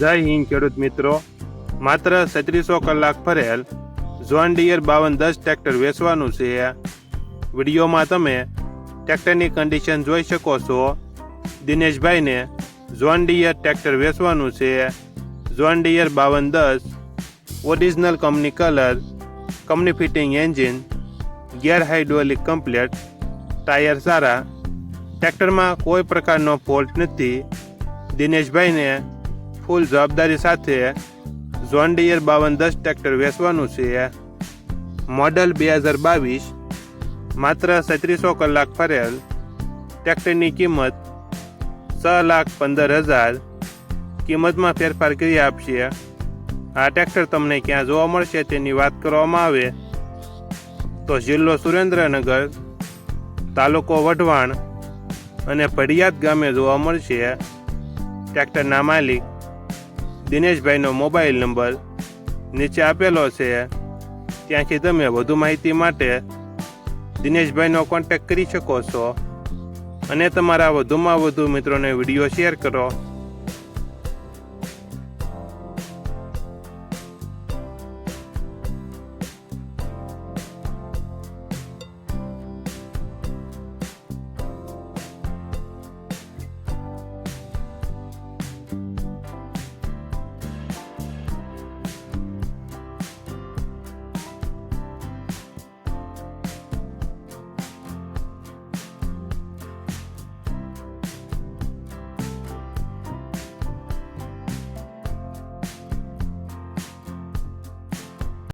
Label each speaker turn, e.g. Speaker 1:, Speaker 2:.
Speaker 1: જય હિન્દ, ખેડૂત મિત્રો. માત્ર છત્રીસો કલાક ફરેલ ઝોન ડિયર બાવન દસ ટ્રેક્ટર વેચવાનું છે. વિડીયોમાં તમે ટ્રેક્ટરની કન્ડિશન જોઈ શકો છો. દિનેશભાઈને ઝોન ડિયર ટ્રેક્ટર વેચવાનું છે. ઝોન ડિયર બાવન દસ original company colour company fitting engine gear hydraulic complete tyre સારા. ટ્રેક્ટરમાં કોઈ પ્રકારનો ફોલ્ટ નથી. દિનેશભાઈને ફૂલ જવાબદારી સાથે ડિયર બાવન દસ ટ્રેક્ટર વેચવાનું છે. મોડલ બે હજાર બાવીસ, માત્ર છત્રીસો કલાક ફરેલ. ટ્રેક્ટરની કિંમત છ લાખ પંદર હજાર. કિંમતમાં ફેરફાર કરી આપશે. આ ટ્રેક્ટર તમને ક્યાં જોવા મળશે તેની વાત કરવામાં આવે. તો જિલ્લો સુરેન્દ્રનગર, તાલુકો વઢવાણ અને ભડિયાદ ગામે જોવા મળશે. ટ્રેક્ટરના માલિક દિનેશભાઈનો મોબાઈલ નંબર નીચે આપેલો છે. ત્યાંથી તમે વધુ માહિતી માટે દિનેશભાઈનો કોન્ટેક્ટ કરી શકો છો. અને તમારા વધુમાં વધુ મિત્રોને વીડિયો શેર કરો.